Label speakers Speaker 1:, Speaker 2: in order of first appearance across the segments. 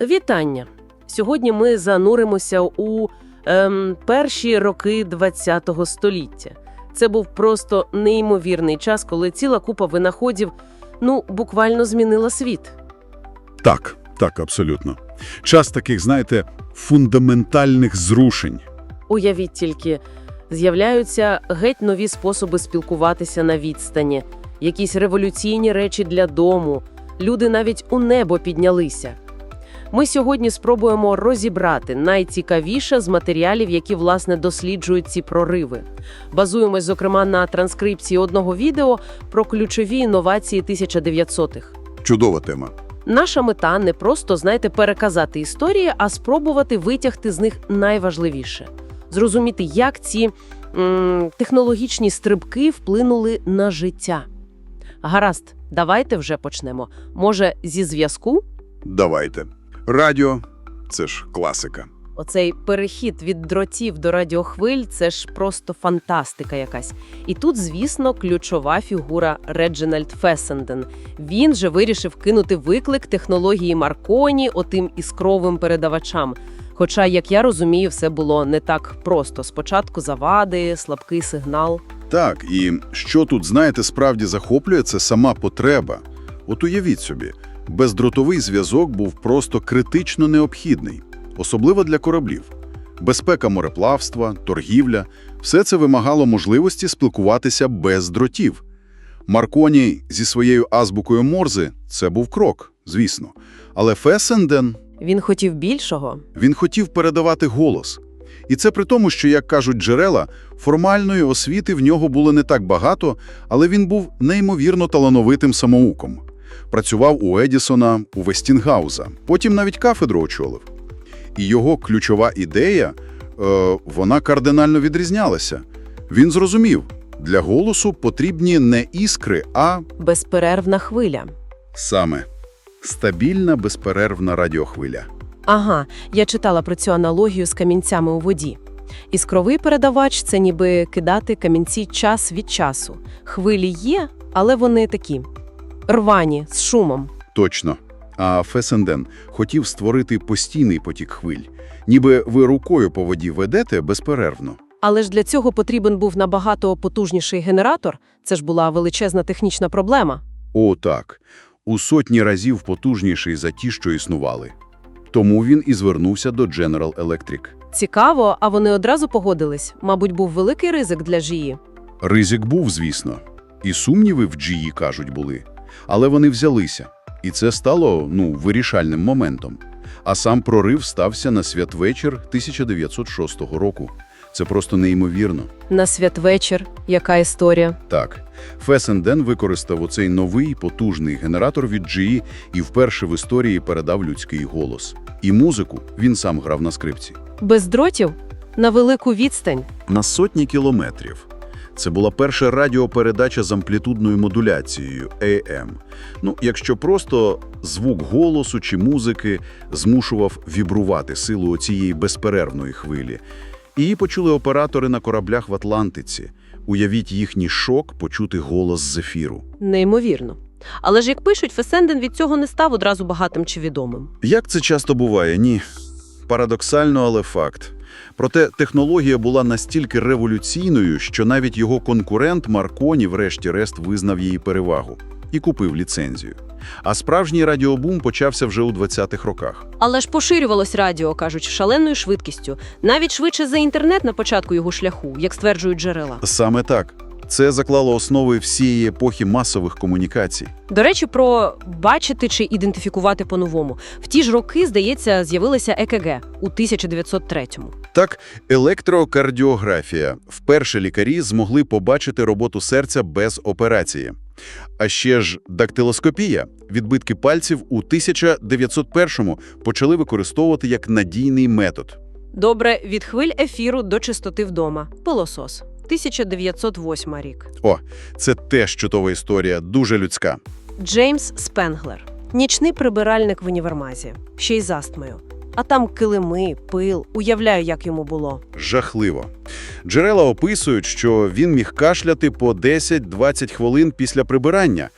Speaker 1: Вітання! Сьогодні ми зануримося у ем, перші роки ХХ століття. Це був просто неймовірний час, коли ціла купа винаходів ну, буквально змінила світ.
Speaker 2: Так, так, абсолютно. Час таких, знаєте, фундаментальних зрушень.
Speaker 1: Уявіть тільки, з'являються геть нові способи спілкуватися на відстані, якісь революційні речі для дому, люди навіть у небо піднялися. Ми сьогодні спробуємо розібрати найцікавіше з матеріалів, які, власне, досліджують ці прориви. Базуємось, зокрема, на транскрипції одного відео про ключові інновації 1900-х.
Speaker 2: Чудова тема.
Speaker 1: Наша мета не просто, знаєте, переказати історії, а спробувати витягти з них найважливіше. Зрозуміти, як ці м, технологічні стрибки вплинули на життя. Гаразд, давайте вже почнемо. Може, зі зв'язку?
Speaker 2: Давайте. Радіо це ж класика.
Speaker 1: Оцей перехід від дротів до радіохвиль це ж просто фантастика якась. І тут, звісно, ключова фігура Реджинальд Фесенден. Він же вирішив кинути виклик технології Марконі отим іскровим передавачам. Хоча, як я розумію, все було не так просто. Спочатку завади, слабкий сигнал.
Speaker 2: Так, і що тут, знаєте, справді захоплює, це сама потреба. От уявіть собі, бездротовий зв'язок був просто критично необхідний, особливо для кораблів. Безпека мореплавства, торгівля – все це вимагало можливості спілкуватися без дротів. Марконі зі своєю азбукою Морзи – це був крок, звісно. Але Фесенден
Speaker 1: Він хотів більшого.
Speaker 2: Він хотів передавати голос. І це при тому, що, як кажуть джерела, формальної освіти в нього було не так багато, але він був неймовірно талановитим самоуком. Працював у Едісона, у Вестінгауза, потім навіть кафедру очолив. І його ключова ідея, е, вона кардинально відрізнялася. Він зрозумів, для голосу потрібні не іскри, а
Speaker 1: Безперервна хвиля.
Speaker 2: саме стабільна безперервна радіохвиля.
Speaker 1: Ага, я читала про цю аналогію з камінцями у воді. Іскровий передавач це ніби кидати камінці час від часу. Хвилі є, але вони такі рвані з шумом.
Speaker 2: Точно. А Фесенден хотів створити постійний потік хвиль. Ніби ви рукою по воді ведете безперервно.
Speaker 1: Але ж для цього потрібен був набагато потужніший генератор. Це ж була величезна технічна проблема.
Speaker 2: О, так. У сотні разів потужніший за ті, що існували. Тому він і звернувся до General Electric.
Speaker 1: Цікаво, а вони одразу погодились. Мабуть, був великий ризик для ЖІІ.
Speaker 2: Ризик був, звісно. І сумніви в GE, кажуть, були. Але вони взялися. І це стало, ну, вирішальним моментом. А сам прорив стався на святвечір 1906 року. Це просто неймовірно.
Speaker 1: На святвечір, яка історія.
Speaker 2: Так, Фесенден використав оцей новий потужний генератор від GE і вперше в історії передав людський голос. І музику він сам грав на скрипці.
Speaker 1: Без дротів на велику відстань.
Speaker 2: На сотні кілометрів. Це була перша радіопередача з амплітудною модуляцією AM. Ну, якщо просто звук голосу чи музики змушував вібрувати силу цієї безперервної хвилі. Її почули оператори на кораблях в Атлантиці. Уявіть їхній шок почути голос з ефіру.
Speaker 1: Неймовірно. Але ж як пишуть, Фесенден від цього не став одразу багатим чи відомим.
Speaker 2: Як це часто буває? Ні. Парадоксально, але факт. Проте технологія була настільки революційною, що навіть його конкурент Марконі врешті-решт визнав її перевагу і купив ліцензію. А справжній радіобум почався вже у 20-х роках.
Speaker 1: Але ж поширювалось радіо, кажуть, шаленою швидкістю, навіть швидше за інтернет на початку його шляху, як стверджують джерела.
Speaker 2: Саме так. Це заклало основи всієї епохи масових комунікацій.
Speaker 1: До речі, про бачити чи ідентифікувати по-новому. В ті ж роки, здається, з'явилася ЕКГ у 1903-му.
Speaker 2: Так, електрокардіографія. Вперше лікарі змогли побачити роботу серця без операції. А ще ж дактилоскопія. Відбитки пальців у 1901-му почали використовувати як надійний метод.
Speaker 1: Добре, від хвиль ефіру до чистоти вдома. Пилосос. 1908 рік.
Speaker 2: О, це теж чудова історія, дуже людська.
Speaker 1: Джеймс Спенглер. Нічний прибиральник в універмазі. Ще й з астмою. А там килими, пил. Уявляю, як йому було.
Speaker 2: Жахливо. Джерела описують, що він міг кашляти по 10-20 хвилин після прибирання.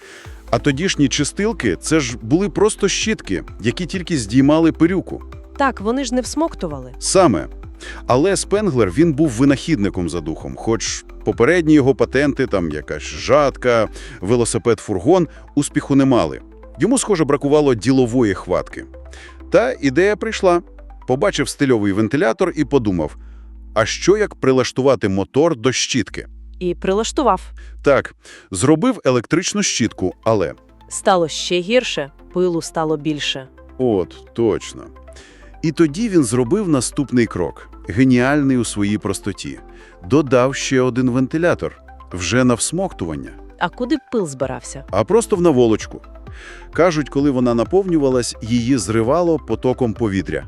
Speaker 2: А тодішні чистилки – це ж були просто щітки, які тільки здіймали пилюку.
Speaker 1: Так, вони ж не всмоктували.
Speaker 2: Саме. Але Спенглер, він був винахідником за духом, хоч попередні його патенти, там якась жатка, велосипед-фургон, успіху не мали. Йому, схоже, бракувало ділової хватки. Та ідея прийшла. Побачив стильовий вентилятор і подумав, а що як прилаштувати мотор до щітки?
Speaker 1: І прилаштував.
Speaker 2: Так, зробив електричну щітку, але...
Speaker 1: Стало ще гірше, пилу стало більше.
Speaker 2: От, точно. І тоді він зробив наступний крок, геніальний у своїй простоті. Додав ще один вентилятор, вже на всмоктування,
Speaker 1: А куди пил збирався?
Speaker 2: а просто в наволочку. Кажуть, коли вона наповнювалась, її зривало потоком повітря.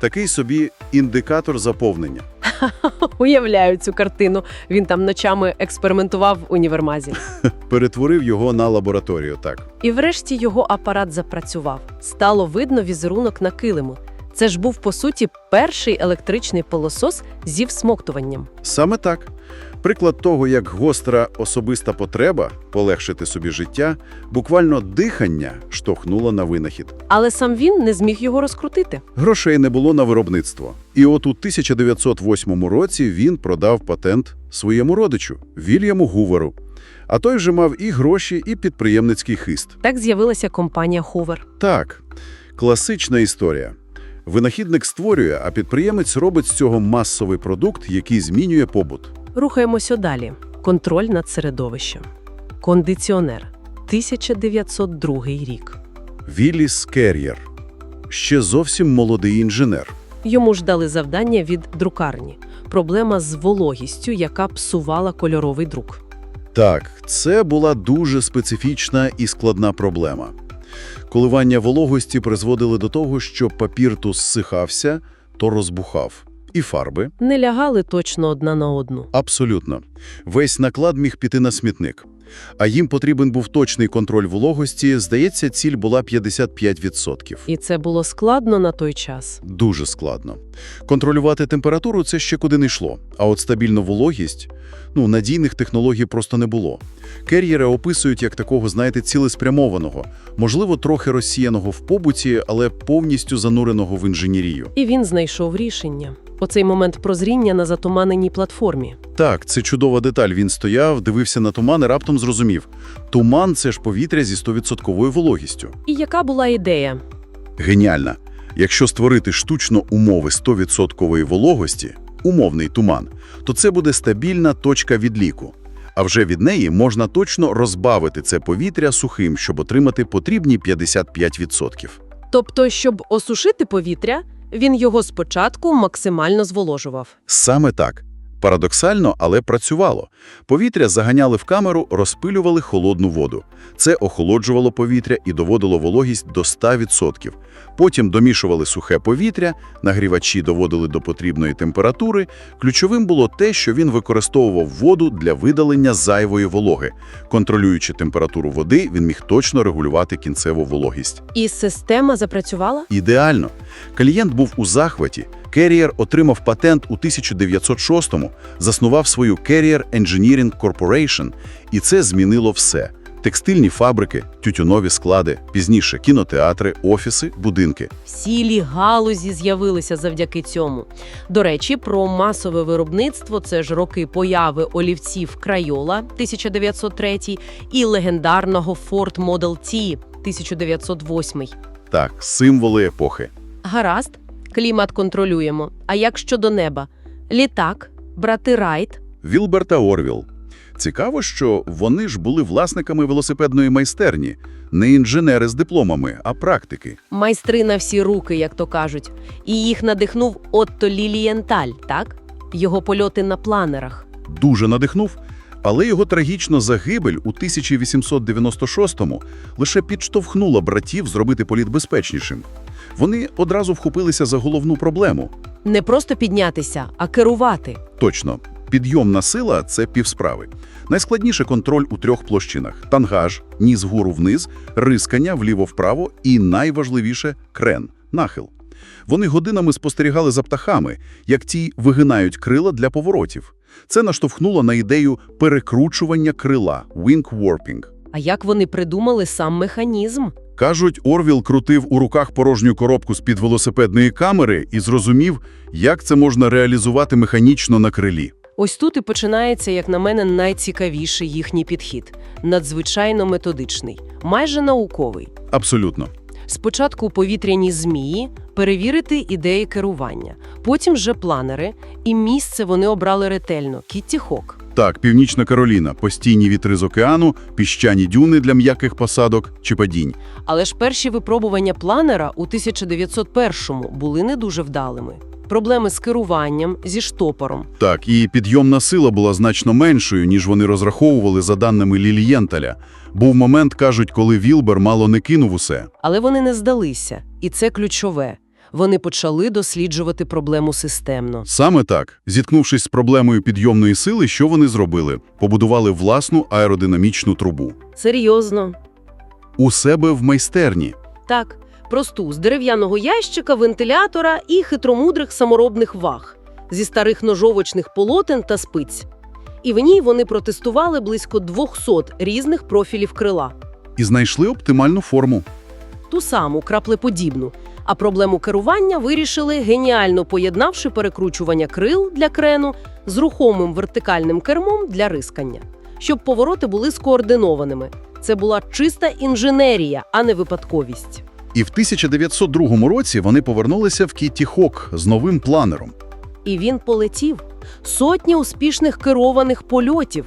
Speaker 2: Такий собі індикатор заповнення.
Speaker 1: Уявляю цю картину. Він там ночами експериментував в універмазі.
Speaker 2: Перетворив його на лабораторію, так.
Speaker 1: І врешті його апарат запрацював. Стало видно візерунок на килиму. Це ж був, по суті, перший електричний пилосос зі всмоктуванням.
Speaker 2: Саме так. Приклад того, як гостра особиста потреба полегшити собі життя, буквально дихання штовхнула на винахід.
Speaker 1: Але сам він не зміг його розкрутити.
Speaker 2: Грошей не було на виробництво. І от у 1908 році він продав патент своєму родичу Вільяму Гуверу. А той вже мав і гроші, і підприємницький хист.
Speaker 1: Так з'явилася компанія Hoover.
Speaker 2: Так, класична історія. Винахідник створює, а підприємець робить з цього масовий продукт, який змінює побут.
Speaker 1: Рухаємося далі. Контроль над середовищем. Кондиціонер. 1902 рік.
Speaker 2: Вілліс Кер'єр. Ще зовсім молодий інженер.
Speaker 1: Йому ж дали завдання від друкарні. Проблема з вологістю, яка псувала кольоровий друк.
Speaker 2: Так, це була дуже специфічна і складна проблема. Коливання вологості призводили до того, що папір то зсихався, то розбухав. І фарби
Speaker 1: Не лягали точно одна на одну.
Speaker 2: абсолютно. Весь наклад міг піти на смітник. А їм потрібен був точний контроль вологості. Здається, ціль була 55%.
Speaker 1: І це було складно на той час.
Speaker 2: Дуже складно. Контролювати температуру – це ще куди не йшло. А от стабільну вологість – ну, надійних технологій просто не було. Кер'єри описують як такого, знаєте, цілеспрямованого, можливо, трохи розсіяного в побуті, але повністю зануреного в інженерію.
Speaker 1: І він знайшов рішення. Оцей момент прозріння на затуманеній платформі.
Speaker 2: Так, це чудова деталь. Він стояв, дивився на туман і раптом зрозумів. Туман – це ж повітря зі 100% вологістю.
Speaker 1: І яка була ідея?
Speaker 2: Геніальна. Якщо створити штучно умови 100% вологості, умовний туман, то це буде стабільна точка відліку. А вже від неї можна точно розбавити це повітря сухим, щоб отримати потрібні 55%.
Speaker 1: Тобто, щоб осушити повітря, він його спочатку максимально зволожував.
Speaker 2: Саме так. Парадоксально, але працювало. Повітря заганяли в камеру, розпилювали холодну воду. Це охолоджувало повітря і доводило вологість до 100%. Потім домішували сухе повітря, нагрівачі доводили до потрібної температури. Ключовим було те, що він використовував воду для видалення зайвої вологи. Контролюючи температуру води, він міг точно регулювати кінцеву вологість.
Speaker 1: І система запрацювала?
Speaker 2: Ідеально. Клієнт був у захваті. Carrier отримав патент у 1906-му, заснував свою Carrier Engineering Corporation, і це змінило все. Текстильні фабрики, тютюнові склади, пізніше кінотеатри, офіси, будинки.
Speaker 1: Цілі галузі з'явилися завдяки цьому. До речі, про масове виробництво це ж роки появи олівців Крайола 1903 і легендарного Ford Model T 1908.
Speaker 2: Так, символи епохи.
Speaker 1: Гаразд, клімат контролюємо. А як щодо неба? Літак, брати Райт.
Speaker 2: Вілбер та Орвіл. Цікаво, що вони ж були власниками велосипедної майстерні, не інженери з дипломами, а практики.
Speaker 1: Майстри на всі руки, як то кажуть. І їх надихнув Отто Лілієнталь, так? Його польоти на планерах.
Speaker 2: Дуже надихнув, але його трагічна загибель у 1896-му лише підштовхнула братів зробити політ безпечнішим. Вони одразу вхопилися за головну проблему.
Speaker 1: Не просто піднятися, а керувати.
Speaker 2: Точно, підйомна сила – це півсправи. Найскладніше контроль у трьох площинах – тангаж, ніс вгору вниз, рискання вліво-вправо і, найважливіше – крен – нахил. Вони годинами спостерігали за птахами, як ті вигинають крила для поворотів. Це наштовхнуло на ідею перекручування крила – wing warping.
Speaker 1: А як вони придумали сам механізм?
Speaker 2: Кажуть, Орвіл крутив у руках порожню коробку з-під велосипедної камери і зрозумів, як це можна реалізувати механічно на крилі.
Speaker 1: Ось тут і починається, як на мене, найцікавіший їхній підхід. Надзвичайно методичний, майже науковий.
Speaker 2: Абсолютно.
Speaker 1: Спочатку у повітряній змії перевірити ідеї керування, потім вже планери, і місце вони обрали ретельно – Кітті Хок.
Speaker 2: Так, Північна Кароліна, постійні вітри з океану, піщані дюни для м'яких посадок чи падінь.
Speaker 1: Але ж перші випробування планера у 1901-му були не дуже вдалими. Проблеми з керуванням, зі штопором.
Speaker 2: Так, і підйомна сила була значно меншою, ніж вони розраховували за даними Лілієнталя. Був момент, кажуть, коли Вілбер мало не кинув усе.
Speaker 1: Але вони не здалися, і це ключове. Вони почали досліджувати проблему системно.
Speaker 2: Саме так, зіткнувшись з проблемою підйомної сили, що вони зробили? Побудували власну аеродинамічну трубу.
Speaker 1: Серйозно.
Speaker 2: У себе в майстерні.
Speaker 1: Так, просту з дерев'яного ящика, вентилятора і хитромудрих саморобних ваг зі старих ножовочних полотен та спиць. І в ній вони протестували близько 200 різних профілів крила.
Speaker 2: І знайшли оптимальну форму.
Speaker 1: Ту саму краплеподібну. А проблему керування вирішили, геніально поєднавши перекручування крил для крену з рухомим вертикальним кермом для рискання, щоб повороти були скоординованими. Це була чиста інженерія, а не випадковість.
Speaker 2: І в 1902 році вони повернулися в Кітті Хок з новим планером.
Speaker 1: І він полетів. Сотні успішних керованих польотів.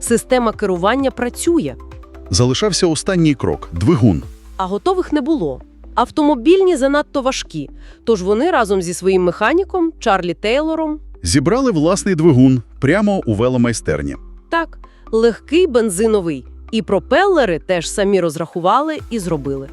Speaker 1: Система керування працює,
Speaker 2: Залишався останній крок – двигун.
Speaker 1: а готових не було. Автомобільні занадто важкі, тож вони разом зі своїм механіком Чарлі Тейлором
Speaker 2: Зібрали власний двигун прямо у веломайстерні.
Speaker 1: Так, легкий бензиновий. І пропелери теж самі розрахували і зробили.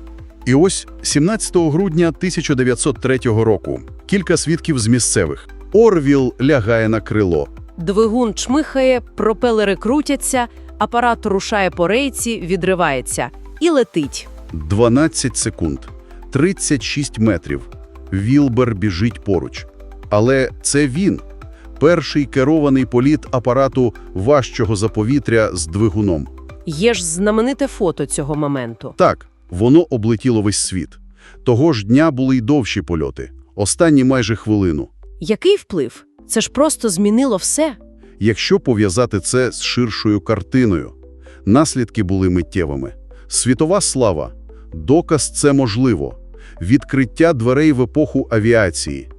Speaker 2: І ось 17 грудня 1903 року кілька свідків з місцевих. Орвіл лягає на крило.
Speaker 1: Двигун чмихає, пропелери крутяться, апарат рушає по рейці, відривається і летить.
Speaker 2: 12 секунд. 36 метрів. Вілбер біжить поруч. Але це він. Перший керований політ апарату важчого за повітря з двигуном.
Speaker 1: Є ж знамените фото цього моменту.
Speaker 2: Так, воно облетіло весь світ. Того ж дня були й довші польоти. Останні майже хвилину.
Speaker 1: Який вплив? Це ж просто змінило все.
Speaker 2: Якщо пов'язати це з ширшою картиною, наслідки були миттєвими. Світова слава, доказ це можливо, відкриття дверей в епоху авіації.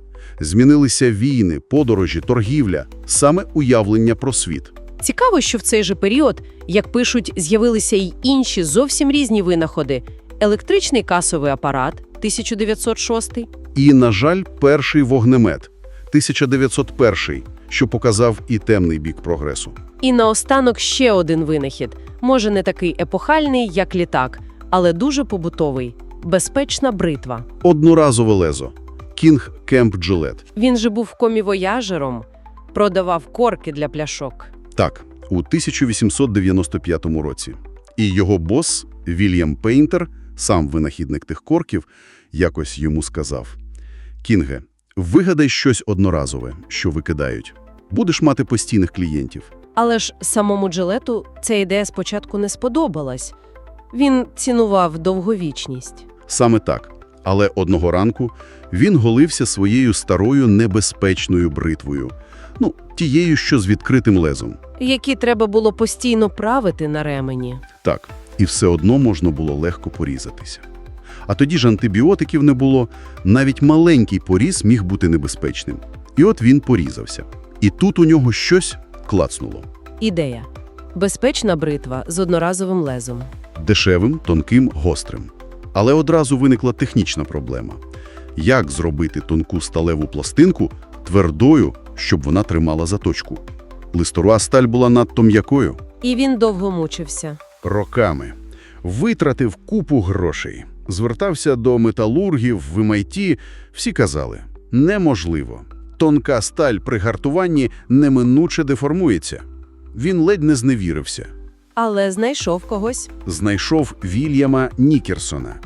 Speaker 2: Змінилися війни, подорожі, торгівля, саме уявлення про світ.
Speaker 1: Цікаво, що в цей же період, як пишуть, з'явилися й інші зовсім різні винаходи: електричний касовий апарат 1906,
Speaker 2: І, на жаль, перший вогнемет 1901, що показав і темний бік прогресу.
Speaker 1: і наостанок ще один винахід, може не такий епохальний, як літак, але дуже побутовий безпечна бритва.
Speaker 2: Одноразове лезо. Кінг Кемп Джилет.
Speaker 1: Він же був комівояжером, продавав корки для пляшок.
Speaker 2: Так, у 1895 році. І його бос Вільям Пейнтер, сам винахідник тих корків, якось йому сказав: «Кінге, вигадай щось одноразове, що викидають. Будеш мати постійних клієнтів».
Speaker 1: Але ж самому Джилету ця ідея спочатку не сподобалась. Він цінував довговічність.
Speaker 2: Саме так. Але одного ранку він голився своєю старою небезпечною бритвою. Ну, тією, що з відкритим лезом.
Speaker 1: які треба було постійно правити на ремені.
Speaker 2: Так, і все одно можна було легко порізатися. А тоді ж антибіотиків не було, навіть маленький поріз міг бути небезпечним. І от він порізався. І тут у нього щось клацнуло.
Speaker 1: Ідея. Безпечна бритва з одноразовим лезом.
Speaker 2: Дешевим, тонким, гострим. Але одразу виникла технічна проблема. Як зробити тонку сталеву пластинку твердою, щоб вона тримала заточку? Листорова сталь була надто м'якою.
Speaker 1: І він довго мучився.
Speaker 2: Роками. Витратив купу грошей. Звертався до металургів в MIT. Всі казали – неможливо. Тонка сталь при гартуванні неминуче деформується. Він ледь не зневірився.
Speaker 1: Але знайшов когось.
Speaker 2: Знайшов Вільяма Нікерсона.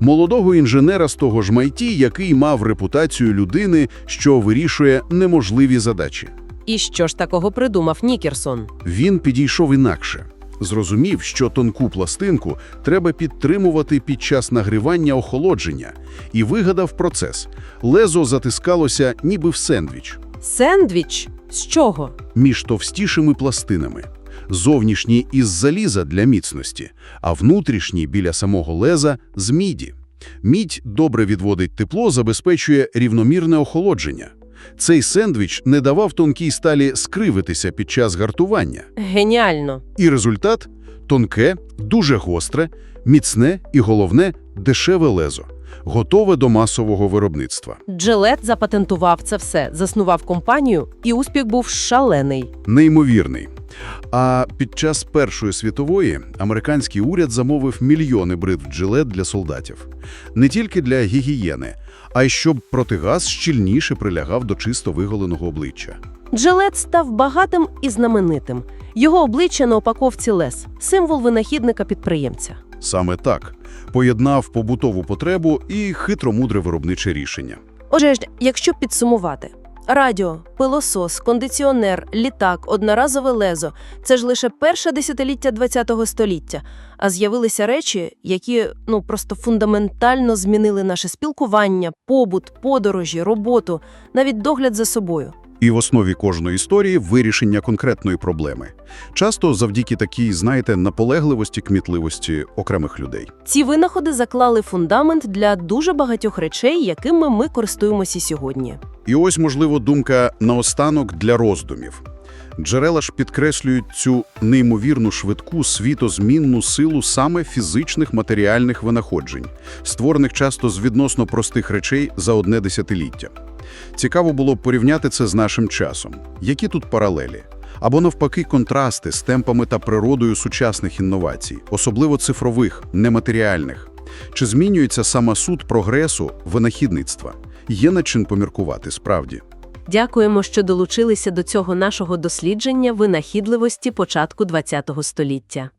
Speaker 2: Молодого інженера з того ж MIT, який мав репутацію людини, що вирішує неможливі задачі.
Speaker 1: І що ж такого придумав Нікерсон?
Speaker 2: Він підійшов інакше. зрозумів, що тонку пластинку треба підтримувати під час нагрівання охолодження, і вигадав процес. Лезо затискалося ніби в сендвіч
Speaker 1: Сендвіч? З чого?
Speaker 2: між товстішими пластинами. Зовнішній із заліза для міцності, а внутрішній біля самого леза з міді. Мідь добре відводить тепло, забезпечує рівномірне охолодження. Цей сендвіч не давав тонкій сталі скривитися під час гартування.
Speaker 1: Геніально.
Speaker 2: І результат – тонке, дуже гостре, міцне і, головне, дешеве лезо, готове до масового виробництва.
Speaker 1: Джилет запатентував це все, заснував компанію, і успіх був шалений.
Speaker 2: Неймовірний. А під час Першої світової американський уряд замовив мільйони бритв джилет для солдатів. Не тільки для гігієни, а й щоб протигаз щільніше прилягав до чисто виголеного обличчя.
Speaker 1: Джилет став багатим і знаменитим. Його обличчя на упаковці лес – символ винахідника-підприємця.
Speaker 2: Саме так поєднав побутову потребу і хитромудре виробниче рішення.
Speaker 1: Отже, якщо підсумувати. Радіо, пилосос, кондиціонер, літак, одноразове лезо – це ж лише перше десятиліття ХХ століття, а з'явилися речі, які ну просто фундаментально змінили наше спілкування, побут, подорожі, роботу, навіть догляд за собою.
Speaker 2: І в основі кожної історії вирішення конкретної проблеми. Часто завдяки такій, знаєте, наполегливості, кмітливості окремих людей.
Speaker 1: Ці винаходи заклали фундамент для дуже багатьох речей, якими ми користуємося сьогодні.
Speaker 2: І ось, можливо, думка наостанок для роздумів. Джерела ж підкреслюють цю неймовірну швидку світозмінну силу саме фізичних матеріальних винаходжень, створених часто з відносно простих речей за одне десятиліття. Цікаво було б порівняти це з нашим часом. Які тут паралелі? Або навпаки контрасти з темпами та природою сучасних інновацій, особливо цифрових, нематеріальних. Чи змінюється сама суть прогресу винахідництва? Є над чим поміркувати справді.
Speaker 1: Дякуємо, що долучилися до цього нашого дослідження винахідливості початку ХХ століття.